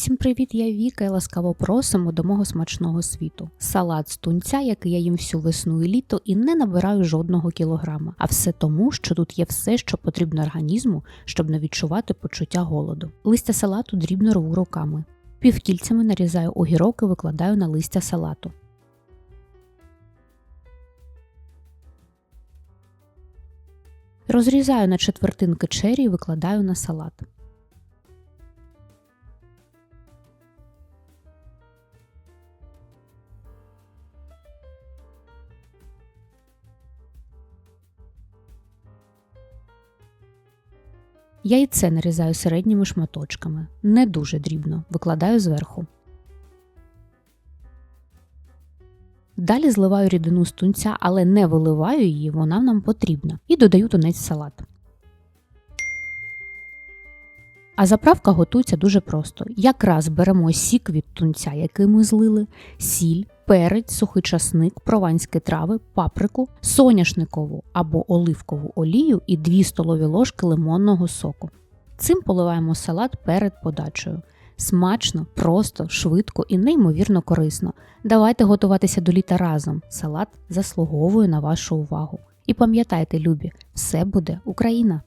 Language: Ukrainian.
Всім привіт, я Віка і ласкаво просимо до мого смачного світу. Салат з тунця, який я їм всю весну і літо, і не набираю жодного кілограма. А все тому, що тут є все, що потрібно організму, щоб не відчувати почуття голоду. Листя салату дрібно рву руками. Півкільцями нарізаю огірок і викладаю на листя салату. Розрізаю на четвертинки чері і викладаю на салат. Яйце нарізаю середніми шматочками, не дуже дрібно, викладаю зверху. Далі зливаю рідину з тунця, але не виливаю її, вона нам потрібна, і додаю тунець в салат. А заправка готується дуже просто. Якраз беремо сік від тунця, який ми злили, сіль, перець, сухий часник, прованські трави, паприку, соняшникову або оливкову олію і 2 столові ложки лимонного соку. Цим поливаємо салат перед подачею. Смачно, просто, швидко і неймовірно корисно. Давайте готуватися до літа разом. Салат заслуговує на вашу увагу. І пам'ятайте, любі, все буде Україна!